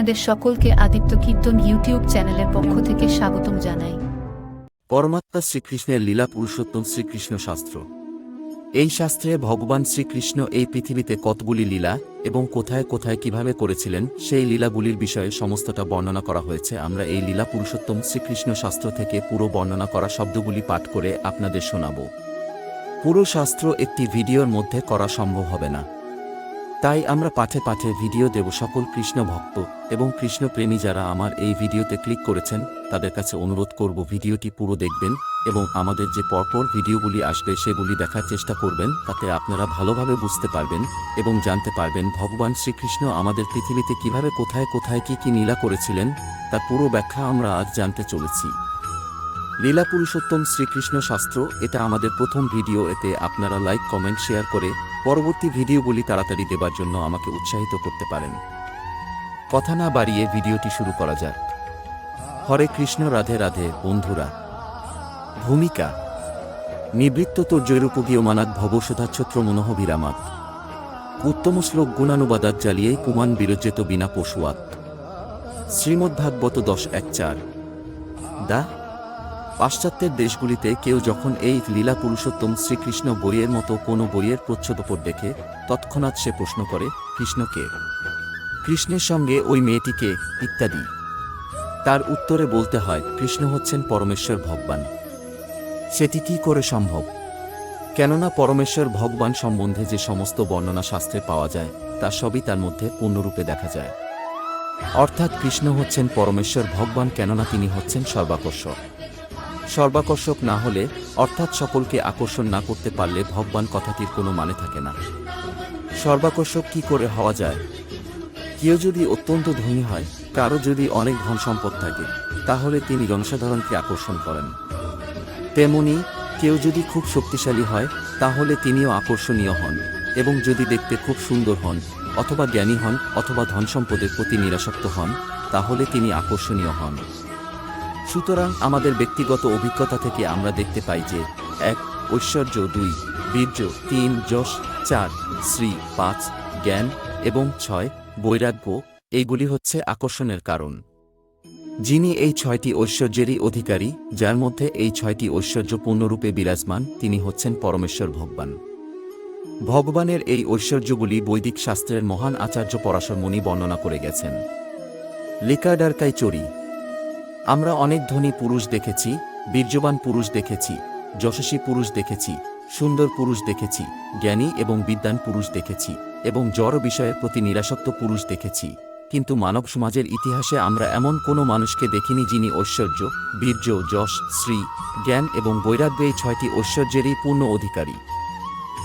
আপনাদের সকলকে আদিত্য কীর্তন ইউটিউব চ্যানেলের পক্ষ থেকে স্বাগতম জানাই। পরমাত্মা শ্রীকৃষ্ণের লীলা পুরুষোত্তম শ্রীকৃষ্ণ শাস্ত্র। এই শাস্ত্রে ভগবান শ্রীকৃষ্ণ এই পৃথিবীতে কতগুলি লীলা এবং কোথায় কোথায় কীভাবে করেছিলেন, সেই লীলাগুলির বিষয়ে সমস্তটা বর্ণনা করা হয়েছে। আমরা এই লীলা পুরুষোত্তম শ্রীকৃষ্ণ শাস্ত্র থেকে পুরো বর্ণনা করা শব্দগুলি পাঠ করে আপনাদের শোনাব। পুরো শাস্ত্র একটি ভিডিওর মধ্যে করা সম্ভব হবে না। তাই আমরা পাঠে পাঠে ভিডিও দেব সকল কৃষ্ণ ভক্ত এবং কৃষ্ণপ্রেমী যারা আমার এই ভিডিওতে ক্লিক করেছেন, তাদের কাছে অনুরোধ করব ভিডিওটি পুরো দেখবেন এবং আমাদের যে পরপর ভিডিওগুলি আসবে সেগুলি দেখার চেষ্টা করবেন, তাতে আপনারা ভালোভাবে বুঝতে পারবেন এবং জানতে পারবেন ভগবান শ্রীকৃষ্ণ আমাদের পৃথিবীতে কীভাবে কোথায় কোথায় কি কি নীলা করেছিলেন, তার পুরো ব্যাখ্যা আমরা আজ জানতে চলেছি। লীলা পুরুষোত্তম শ্রীকৃষ্ণ শাস্ত্র, এটা আমাদের প্রথম ভিডিও, এতে আপনারা লাইক, কমেন্ট, শেয়ার করে পরবর্তী ভিডিওগুলি তাড়াতাড়ি দেবার জন্য আমাকে উৎসাহিত করতে পারেন। কথা না বাড়িয়ে ভিডিওটি শুরু করা যাক। হরে কৃষ্ণ, রাধে রাধে, বন্ধুরা। ভূমিকা। নিবৃত্ত তোর জৈরূপগীয়মানাৎ ভবসোধাচ্ছত্র মনোহ বিরামাত উত্তম শ্লোক গুণানুবাদাত জ্বালিয়ে কুমান বিরজ্যেত বিনা পশুয়াত। শ্রীমদ্ভাগবত দশ এক চার। দা পাশ্চাত্যের দেশগুলিতে কেউ যখন এই লীলা পুরুষোত্তম শ্রীকৃষ্ণ বইয়ের মতো কোনো বইয়ের প্রচ্ছদপট দেখে, তৎক্ষণাৎ সে প্রশ্ন করে কৃষ্ণকে কৃষ্ণের সঙ্গে ওই মেয়েটিকে ইত্যাদি। তার উত্তরে বলতে হয়, কৃষ্ণ হচ্ছেন পরমেশ্বর ভগবান। সেটি কি করে সম্ভব? কেননা পরমেশ্বর ভগবান সম্বন্ধে যে সমস্ত বর্ণনা শাস্ত্রে পাওয়া যায়, তা সবই তার মধ্যে পূর্ণরূপে দেখা যায়। অর্থাৎ কৃষ্ণ হচ্ছেন পরমেশ্বর ভগবান কেননা তিনি হচ্ছেন সর্বাকর্ষক। সর্বাকর্ষক না হলে, অর্থাৎ সকলকে আকর্ষণ না করতে পারলে ভগবান কথাটির কোনো মানে থাকে না। সর্বাকর্ষক কি করে হওয়া যায়? কেউ যদি অত্যন্ত ধনী হয়, কারও যদি অনেক ধন সম্পদ থাকে, তাহলে তিনি জনসাধারণকে আকর্ষণ করেন। তেমনি, কেউ যদি খুব শক্তিশালী হয়, তাহলে তিনিও আকর্ষণীয় হন এবং যদি দেখতে খুব সুন্দর হন, অথবা জ্ঞানী হন, অথবা ধন সম্পদের প্রতি নিরাসক্ত হন, তাহলে তিনি আকর্ষণীয় হন। সুতরাং আমাদের ব্যক্তিগত অভিজ্ঞতা থেকে আমরা দেখতে পাই যে, এক, ঐশ্বর্য, দুই, বীর্য, তিন, যশ, চার শ্রী পাঁচ, জ্ঞান এবং ছয়, বৈরাগ্য এইগুলি হচ্ছে আকর্ষণের কারণ। যিনি এই ছয়টি ঐশ্বর্যেরই অধিকারী, যার মধ্যে এই ছয়টি ঐশ্বর্য পূর্ণরূপে বিরাজমান, তিনি হচ্ছেন পরমেশ্বর ভগবান। ভগবানের এই ঐশ্বর্যগুলি বৈদিক শাস্ত্রের মহান আচার্য পরাশর মুনি বর্ণনা করে গেছেন। লিকাডারকাই চড়ি আমরা অনেক ধনী পুরুষ দেখেছি, বীর্যবান পুরুষ দেখেছি, যশস্বী পুরুষ দেখেছি, সুন্দর পুরুষ দেখেছি, জ্ঞানী এবং বিদ্যান পুরুষ দেখেছি এবং জড় বিষয়ের প্রতি নিরাসক্ত পুরুষ দেখেছি। কিন্তু মানব সমাজের ইতিহাসে আমরা এমন কোনো মানুষকে দেখিনি যিনি ঐশ্বর্য, বীর্য, যশ শ্রী জ্ঞান এবং বৈরাগ্য এই ছয়টি ঐশ্বর্যেরই পূর্ণ অধিকারী।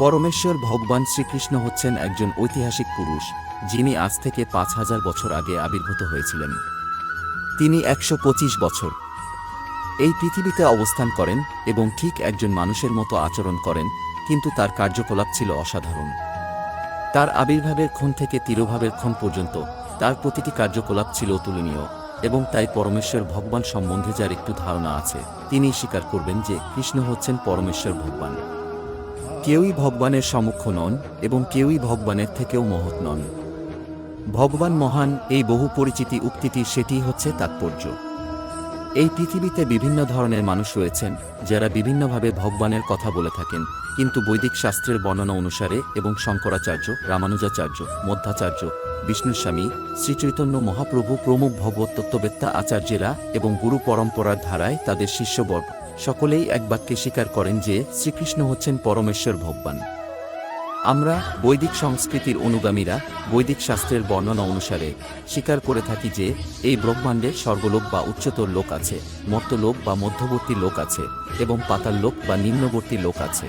পরমেশ্বর ভগবান শ্রীকৃষ্ণ হচ্ছেন একজন ঐতিহাসিক পুরুষ, যিনি আজ থেকে পাঁচ হাজার বছর আগে আবির্ভূত হয়েছিলেন। তিনি একশো পঁচিশ বছর। এই পৃথিবীতে অবস্থান করেন এবং ঠিক একজন মানুষের মতো আচরণ করেন, কিন্তু তার কার্যকলাপ ছিল অসাধারণ। তার আবির্ভাবের ক্ষণ থেকে তিরোভাবের ক্ষণ পর্যন্ত তার প্রতিটি কার্যকলাপ ছিল অতুলনীয় এবং তাই পরমেশ্বর ভগবান সম্বন্ধে যার একটু ধারণা আছে তিনি স্বীকার করবেন যে কৃষ্ণ হচ্ছেন পরমেশ্বর ভগবান। কেউই ভগবানের সমুখ নন এবং কেউই ভগবানের থেকেও মহৎ নন। ভগবান মহান এই বহু পরিচিতি উক্তিটি সেটি হচ্ছে তাৎপর্য। এই পৃথিবীতে বিভিন্ন ধরনের মানুষ রয়েছেন, যারা বিভিন্নভাবে ভগবানের কথা বলে থাকেন, কিন্তু বৈদিক শাস্ত্রের বর্ণনা অনুসারে এবং শঙ্করাচার্য, রামানুজাচার্য, মধ্যাচার্য, বিষ্ণুস্বামী, শ্রীচৈতন্য মহাপ্রভু প্রমুখ ভগবত তত্ত্ববেত্তা আচার্যেরা এবং গুরু পরম্পরার ধারায় তাদের শিষ্যবর্গ, সকলেই এক বাক্যে স্বীকার করেন যে শ্রীকৃষ্ণ হচ্ছেন পরমেশ্বর ভগবান। আমরা বৈদিক সংস্কৃতির অনুগামীরা বৈদিক শাস্ত্রের বর্ণনা অনুসারে স্বীকার করে থাকি যে এই ব্রহ্মাণ্ডে স্বর্গলোক বা উচ্চতর লোক আছে, মর্তলোক বা মধ্যবর্তী লোক আছে এবং পাতাল লোক বা নিম্নবর্তী লোক আছে।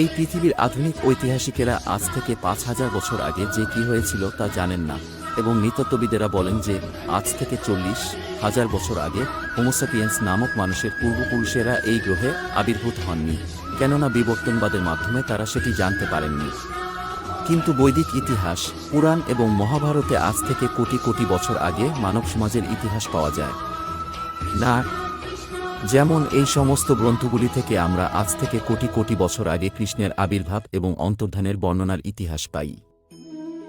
এই পৃথিবীর আধুনিক ঐতিহাসিকেরা আজ থেকে পাঁচ হাজার বছর আগে যে কি হয়েছিল তা জানেন না এবং নৃতত্ত্ববিদেরা বলেন যে আজ থেকে চল্লিশ হাজার বছর আগে হোমোসাপিয়েন্স নামক মানুষের পূর্বপুরুষেরা এই গ্রহে আবির্ভূত হননি। কেননা বিবর্তনবাদের মাধ্যমে তারা সেটি জানতে পারেননি। কিন্তু বৈদিক ইতিহাস, পুরাণ এবং মহাভারতে আজ থেকে কোটি কোটি বছর আগে মানব সমাজের ইতিহাস পাওয়া যায়। না, যেমন এই সমস্ত গ্রন্থগুলি থেকে আমরা আজ থেকে কোটি কোটি বছর আগে কৃষ্ণের আবির্ভাব এবং অন্তর্ধানের বর্ণনার ইতিহাস পাই।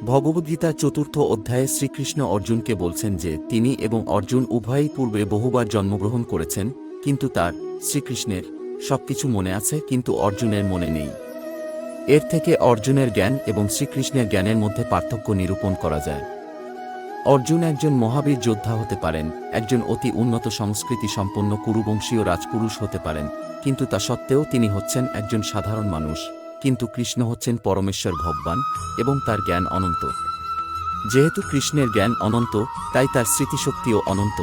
ভগবদ্গীতার চতুর্থ অধ্যায়ে শ্রীকৃষ্ণ অর্জুনকে বলছেন যে, তিনি এবং অর্জুন উভয়ই পূর্বে বহুবার জন্মগ্রহণ করেছেন, কিন্তু তার শ্রীকৃষ্ণের সবকিছু মনে আছে, কিন্তু অর্জুনের মনে নেই। এর থেকে অর্জুনের জ্ঞান এবং শ্রীকৃষ্ণের জ্ঞানের মধ্যে পার্থক্য নিরূপণ করা যায়। অর্জুন একজন মহাবীর যোদ্ধা হতে পারেন, একজন অতি উন্নত সংস্কৃতি সম্পন্ন কুরুবংশীয় রাজপুরুষ হতে পারেন, কিন্তু তা সত্ত্বেও তিনি হচ্ছেন একজন সাধারণ মানুষ, কিন্তু কৃষ্ণ হচ্ছেন পরমেশ্বর ভগবান এবং তার জ্ঞান অনন্ত। যেহেতু কৃষ্ণের জ্ঞান অনন্ত, তাই তার স্মৃতিশক্তিও অনন্ত।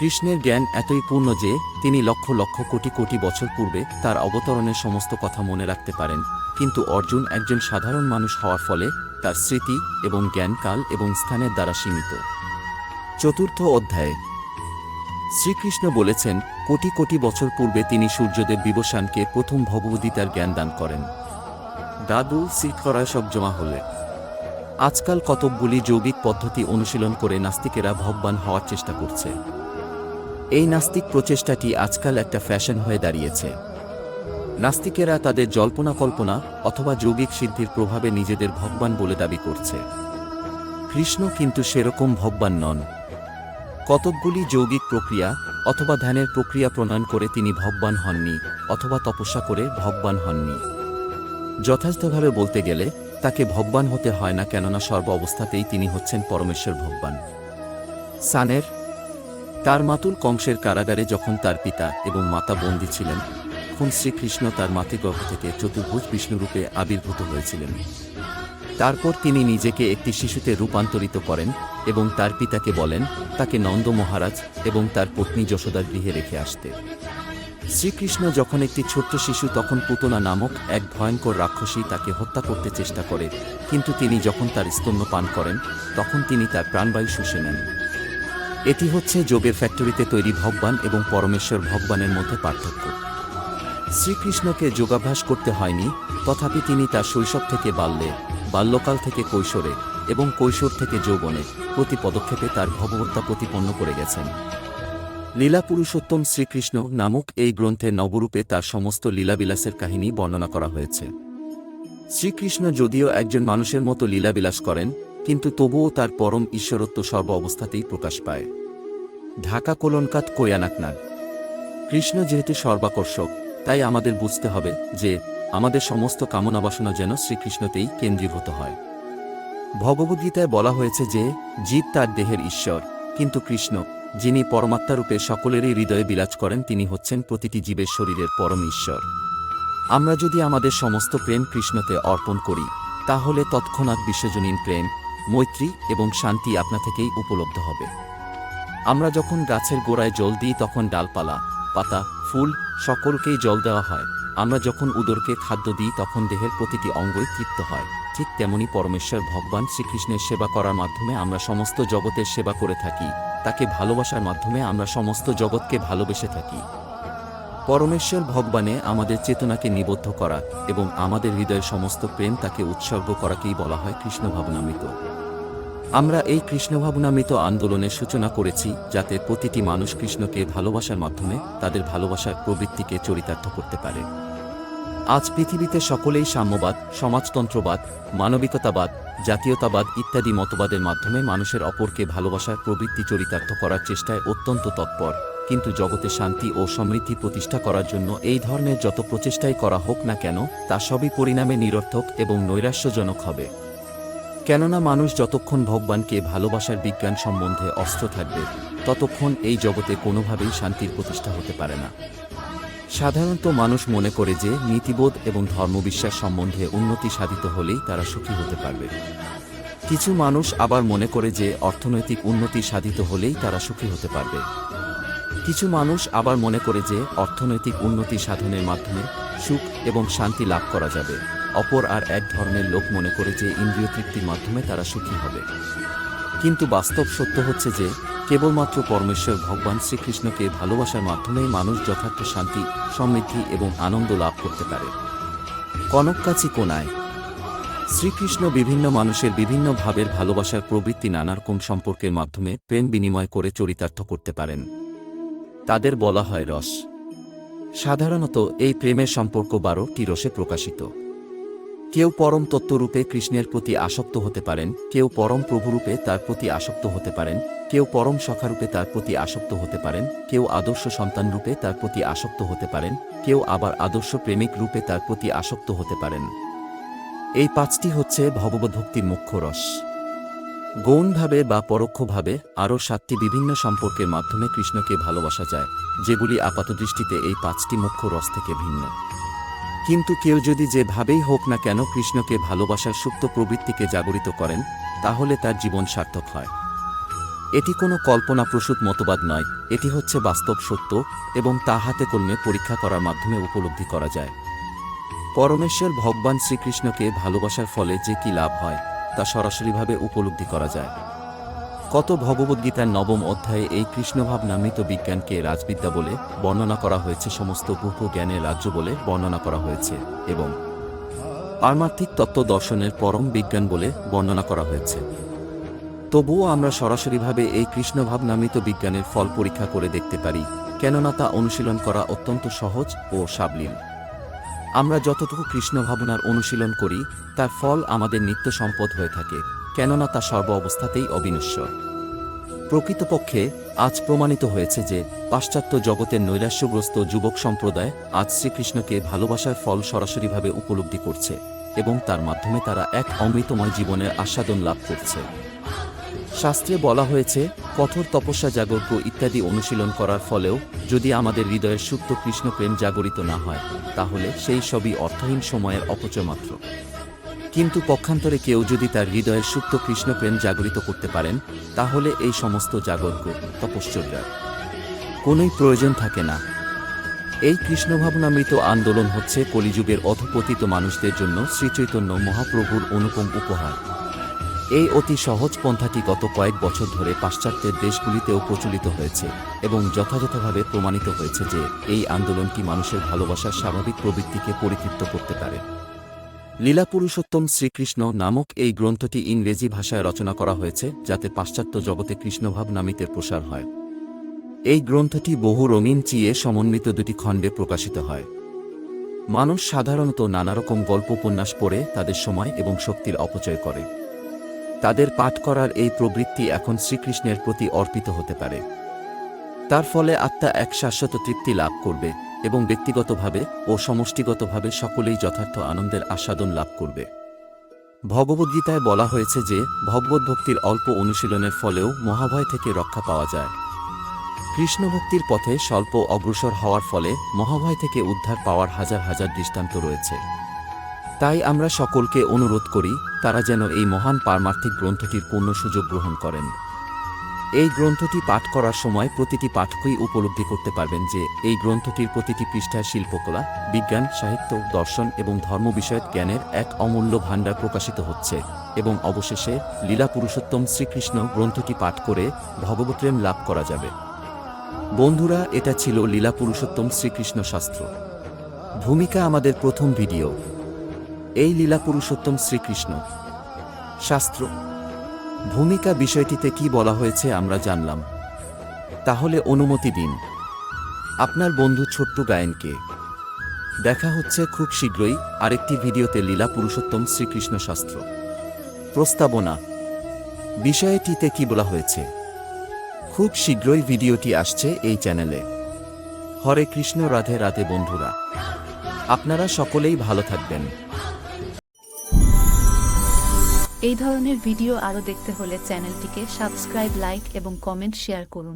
কৃষ্ণের জ্ঞান এতই পূর্ণ যে, তিনি লক্ষ লক্ষ কোটি কোটি বছর পূর্বে তার অবতরণের সমস্ত কথা মনে রাখতে পারেন। কিন্তু অর্জুন একজন সাধারণ মানুষ হওয়ার ফলে তার স্মৃতি এবং জ্ঞানকাল এবং স্থানের দ্বারা সীমিত। চতুর্থ অধ্যায়ে। শ্রীকৃষ্ণ বলেছেন, কোটি কোটি বছর পূর্বে তিনি সূর্যদেব বিবসানকে প্রথম ভগবদ্গীতার জ্ঞান দান করেন। দাদু সিট সব জমা হলে। আজকাল কতকগুলি যৌগিক পদ্ধতি অনুশীলন করে নাস্তিকেরা ভগবান হওয়ার চেষ্টা করছে। এই নাস্তিক প্রচেষ্টাটি আজকাল একটা ফ্যাশন হয়ে দাঁড়িয়েছে। নাস্তিকেরা তাদের জল্পনা কল্পনা অথবা যৌগিক সিদ্ধির প্রভাবে নিজেদের ভগবান বলে দাবি করছে। কৃষ্ণ কিন্তু সেরকম ভগবান নন। কতকগুলি যৌগিক প্রক্রিয়া অথবা ধ্যানের প্রক্রিয়া প্রণয়ন করে তিনি ভগবান হননি অথবা তপস্যা করে ভগবান হননি। যথার্থভাবে বলতে গেলে, তাকে ভগবান হতে হয় না কেননা সর্ব অবস্থাতেই তিনি হচ্ছেন পরমেশ্বর ভগবান। সানের তার মাতুল কংসের কারাগারে যখন তার পিতা এবং মাতা বন্দী ছিলেন তখন শ্রীকৃষ্ণ তার মাতৃগর্ভ থেকে চতুর্ভুজ বিষ্ণুরূপে আবির্ভূত হয়েছিলেন। তারপর তিনি নিজেকে একটি শিশুতে রূপান্তরিত করেন এবং তার পিতাকে বলেন, তাকে নন্দ মহারাজ এবং তার পত্নী যশোদার গৃহে রেখে আসতে। শ্রীকৃষ্ণ যখন একটি ছোট্ট শিশু তখন পুতনা নামক এক ভয়ঙ্কর রাক্ষসী তাকে হত্যা করতে চেষ্টা করে, কিন্তু তিনি যখন তার স্তন্য পান করেন, তখন তিনি তার প্রাণবায়ু শুষে নেন। এটি হচ্ছে যোগের ফ্যাক্টরিতে তৈরি ভগবান এবং পরমেশ্বর ভগবানের মধ্যে পার্থক্য। শ্রীকৃষ্ণকে যোগাভ্যাস করতে হয়নি, তথাপি তিনি তার শৈশব থেকে বাল্যে, বাল্যকাল থেকে কৈশোরে এবং কৈশোর থেকে যৌবনে প্রতি পদক্ষেপে তার ভগবত্তা প্রতিপন্ন করে গেছেন। লীলা পুরুষোত্তম শ্রীকৃষ্ণ নামক এই গ্রন্থে নবরূপে তার সমস্ত লীলাবিলাসের কাহিনী বর্ণনা করা হয়েছে। শ্রীকৃষ্ণ যদিও একজন মানুষের মতো লীলাবিলাস করেন কিন্তু তবুও তার পরম ঈশ্বরত্ব সর্ব অবস্থাতেই প্রকাশ পায়। ঢাকা কোলনকাত কোয়ানাকনাগ। কৃষ্ণ যেহেতু সর্বাকর্ষক, তাই আমাদের বুঝতে হবে যে আমাদের সমস্ত কামনা বাসনা যেন শ্রীকৃষ্ণতেই কেন্দ্রীভূত হয়। ভগবদ্গীতায় বলা হয়েছে যে, জীব তার দেহের ঈশ্বর, কিন্তু কৃষ্ণ, যিনি পরমাত্মারূপে সকলেরই হৃদয়ে বিলাজ করেন, তিনি হচ্ছেন প্রতিটি জীবের শরীরের পরম ঈশ্বর। আমরা যদি আমাদের সমস্ত প্রেম কৃষ্ণতে অর্পণ করি, তাহলে তৎক্ষণাৎ বিশ্বজনীন প্রেম মৈত্রী এবং শান্তি আপনা থেকেই উপলব্ধ হবে। আমরা যখন গাছের গোড়ায় জল দিই তখন ডালপালা, পাতা, ফুল সকলকেই জল দেওয়া হয়। আমরা যখন উদরকে খাদ্য দিই তখন দেহের প্রতিটি অঙ্গই তৃপ্ত হয়। ঠিক তেমনি পরমেশ্বর ভগবান শ্রীকৃষ্ণের সেবা করার মাধ্যমে আমরা সমস্ত জগতের সেবা করে থাকি। তাকে ভালোবাসার মাধ্যমে আমরা সমস্ত জগৎকে ভালোবেসে থাকি। পরমেশ্বর ভগবানে আমাদের চেতনাকে নিবদ্ধ করা এবং আমাদের হৃদয়ের সমস্ত প্রেম তাকে উৎসর্গ করাকেই বলা হয় কৃষ্ণ ভাবনামৃত আমরা এই কৃষ্ণভাবনামৃত আন্দোলনের সূচনা করেছি যাতে প্রতিটি মানুষ কৃষ্ণকে ভালোবাসার মাধ্যমে তাদের ভালোবাসার প্রবৃত্তিকে চরিতার্থ করতে পারে। আজ পৃথিবীতে সকলেই সাম্যবাদ, সমাজতন্ত্রবাদ, মানবিকতাবাদ, জাতীয়তাবাদ ইত্যাদি মতবাদের মাধ্যমে মানুষের অপরকে ভালোবাসার প্রবৃত্তি চরিতার্থ করার চেষ্টায় অত্যন্ত তৎপর। কিন্তু জগতে শান্তি ও সমৃদ্ধি প্রতিষ্ঠা করার জন্য এই ধরনের যত প্রচেষ্টাই করা হোক না কেন, তা সবই পরিণামে নিরর্থক এবং নৈরাশ্যজনক হবে। কেননা মানুষ যতক্ষণ ভগবানকে ভালোবাসার বিজ্ঞান সম্বন্ধে অস্ত্র থাকবে, ততক্ষণ এই জগতে কোনোভাবেই শান্তির প্রতিষ্ঠা হতে পারে না। সাধারণত মানুষ মনে করে যে নীতিবোধ এবং ধর্মবিশ্বাস সম্বন্ধে উন্নতি সাধিত হলেই তারা সুখী হতে পারবে। কিছু মানুষ আবার মনে করে যে অর্থনৈতিক উন্নতি সাধিত হলেই তারা সুখী হতে পারবে। কিছু মানুষ আবার মনে করে যে অর্থনৈতিক উন্নতি সাধনের মাধ্যমে সুখ এবং শান্তি লাভ করা যাবে। অপর আর এক ধরনের লোক মনে করে যে ইন্দ্রিয় তৃপ্তির মাধ্যমে তারা সুখী হবে। কিন্তু বাস্তব সত্য হচ্ছে যে, কেবলমাত্র পরমেশ্বর ভগবান শ্রীকৃষ্ণকে ভালোবাসার মাধ্যমেই মানুষ যথার্থ শান্তি, সমৃদ্ধি এবং আনন্দ লাভ করতে পারে। কনককাচি কোনায়। শ্রীকৃষ্ণ বিভিন্ন মানুষের বিভিন্ন ভাবের ভালোবাসার প্রবৃত্তি নানা রকম সম্পর্কের মাধ্যমে প্রেম বিনিময় করে চরিতার্থ করতে পারেন। তাদের বলা হয় রস। সাধারণত এই প্রেমের সম্পর্ক বারোটি রসে প্রকাশিত। কেউ পরম তত্ত্বরূপে কৃষ্ণের প্রতি আসক্ত হতে পারেন, কেউ পরম প্রভুরূপে তার প্রতি আসক্ত হতে পারেন, কেউ পরম সখারূপে তার প্রতি আসক্ত হতে পারেন, কেউ আদর্শ সন্তানরূপে তার প্রতি আসক্ত হতে পারেন, কেউ আবার আদর্শ প্রেমিক রূপে তার প্রতি আসক্ত হতে পারেন। এই পাঁচটি হচ্ছে ভগবদ্ভক্তির মুখ্য রস। গৌণভাবে বা পরোক্ষভাবে আরও সাতটি বিভিন্ন সম্পর্কের মাধ্যমে কৃষ্ণকে ভালোবাসা যায়, যেগুলি আপাতদৃষ্টিতে এই পাঁচটি মুখ্য রস থেকে ভিন্ন। কিন্তু কেউ যদি যেভাবেই হোক না কেন কৃষ্ণকে ভালোবাসার সুপ্ত প্রবৃত্তিকে জাগরিত করেন, তাহলে তার জীবন সার্থক হয়। এটি কোনো কল্পনাপ্রসূত মতবাদ নয়, এটি হচ্ছে বাস্তব সত্য এবং তা হাতে কলমে পরীক্ষা করার মাধ্যমে উপলব্ধি করা যায়। পরমেশ্বর ভগবান শ্রীকৃষ্ণকে ভালোবাসার ফলে যে কি লাভ হয়, তা সরাসরিভাবে উপলব্ধি করা যায়। কত ভগবদ্গীতার নবম অধ্যায়ে এই কৃষ্ণভাব নামিত বিজ্ঞানকে রাজবিদ্যা বলে বর্ণনা করা হয়েছে, সমস্ত গুহ জ্ঞানের রাজ্য বলে বর্ণনা করা হয়েছে এবং পারমার্থিক তত্ত্ব দর্শনের পরম বিজ্ঞান বলে বর্ণনা করা হয়েছে। তবুও আমরা সরাসরিভাবে এই কৃষ্ণভাব নামিত বিজ্ঞানের ফল পরীক্ষা করে দেখতে পারি, কেননা তা অনুশীলন করা অত্যন্ত সহজ ও সাবলীল। আমরা যতটুকু কৃষ্ণ ভাবনার অনুশীলন করি, তার ফল আমাদের নিত্য সম্পদ হয়ে থাকে। কেননা তা সর্ব অবস্থাতেই অবিনশ্বর। প্রকৃতপক্ষে, আজ প্রমাণিত হয়েছে যে পাশ্চাত্য জগতের নৈরাশ্যগ্রস্ত যুবক সম্প্রদায় আজ শ্রীকৃষ্ণকে ভালোবাসার ফল সরাসরিভাবে উপলব্ধি করছে এবং তার মাধ্যমে তারা এক অমৃতময় জীবনের আস্বাদন লাভ করছে। শাস্ত্রে বলা হয়েছে, কঠোর তপস্যা জাগর্য ইত্যাদি অনুশীলন করার ফলেও যদি আমাদের হৃদয়ের সুপ্ত কৃষ্ণপ্রেম জাগরিত না হয়, তাহলে সেই সবই অর্থহীন সময়ের অপচয় মাত্র। কিন্তু পক্ষান্তরে কেউ যদি তার হৃদয়ের সুপ্ত কৃষ্ণপ্রেম জাগরিত করতে পারেন, তাহলে এই সমস্ত জাগর্য তপশ্চর্যার কোনোই প্রয়োজন থাকে না। এই কৃষ্ণভাবনামৃত আন্দোলন হচ্ছে কলিযুগের অধপতিত মানুষদের জন্য শ্রীচৈতন্য মহাপ্রভুর অনুপম উপহার। এই অতি সহজ পন্থাটি গত কয়েক বছর ধরে পাশ্চাত্যের দেশগুলিতেও প্রচলিত হয়েছে এবং যথাযথভাবে প্রমাণিত হয়েছে যে এই আন্দোলনটি মানুষের ভালোবাসার স্বাভাবিক প্রবৃত্তিকে পরিতৃপ্ত করতে পারে। লীলা পুরুষোত্তম শ্রীকৃষ্ণ নামক এই গ্রন্থটি ইংরেজি ভাষায় রচনা করা হয়েছে, যাতে পাশ্চাত্য জগতে কৃষ্ণভাব নামিতে প্রসার হয়। এই গ্রন্থটি বহু রঙিন চিয়ে সমন্বিত দুটি খণ্ডে প্রকাশিত হয়। মানুষ সাধারণত নানারকম গল্প উপন্যাস পড়ে, তাদের সময় এবং শক্তির অপচয় করে। তাদের পাঠ করার এই প্রবৃত্তি এখন শ্রীকৃষ্ণের প্রতি অর্পিত হতে পারে। তার ফলে আত্মা এক শাশ্বত তৃপ্তি লাভ করবে। এবং ব্যক্তিগতভাবে ও সমষ্টিগতভাবে সকলেই যথার্থ আনন্দের আস্বাদন লাভ করবে। ভগবদ্গীতায় বলা হয়েছে যে ভগবদ্ভক্তির অল্প অনুশীলনের ফলেও মহাভয় থেকে রক্ষা পাওয়া যায়। কৃষ্ণভক্তির পথে স্বল্প অগ্রসর হওয়ার ফলে মহাভয় থেকে উদ্ধার পাওয়ার হাজার হাজার দৃষ্টান্ত রয়েছে। তাই আমরা সকলকে অনুরোধ করি, তারা যেন এই মহান পারমার্থিক গ্রন্থটির পূর্ণ সুযোগ গ্রহণ করেন। এই গ্রন্থটি পাঠ করার সময় প্রতিটি পাঠকই উপলব্ধি করতে পারবেন যে এই গ্রন্থটির প্রতিটি পৃষ্ঠায় শিল্পকলা, বিজ্ঞান, সাহিত্য, দর্শন এবং ধর্ম বিষয়ক জ্ঞানের এক অমূল্য ভাণ্ডার প্রকাশিত হচ্ছে এবং অবশেষে লীলা পুরুষোত্তম শ্রীকৃষ্ণ গ্রন্থটি পাঠ করে ভগবপ্রেম লাভ করা যাবে। বন্ধুরা, এটা ছিল লীলা পুরুষোত্তম শ্রীকৃষ্ণ শাস্ত্র। ভূমিকা আমাদের প্রথম ভিডিও। এই লীলা পুরুষোত্তম শ্রীকৃষ্ণ। শাস্ত্র ভূমিকা বিষয়টিতে কি বলা হয়েছে আমরা জানলাম। তাহলে অনুমতি দিন। আপনার বন্ধু ছোট্ট গায়েনকে। দেখা হচ্ছে খুব শীঘ্রই আরেকটি ভিডিওতে লীলা পুরুষোত্তম শ্রীকৃষ্ণ শাস্ত্র। প্রস্তাবনা। বিষয়টিতে কি বলা হয়েছে? খুব শীঘ্রই ভিডিওটি আসছে এই চ্যানেলে। হরে কৃষ্ণ, রাধে রাধে বন্ধুরা। আপনারা সকলেই ভালো থাকবেন। এই ধরনের ভিডিও আরও দেখতে হলে চ্যানেলটিকে সাবস্ক্রাইব লাইক এবং কমেন্ট শেয়ার করুন।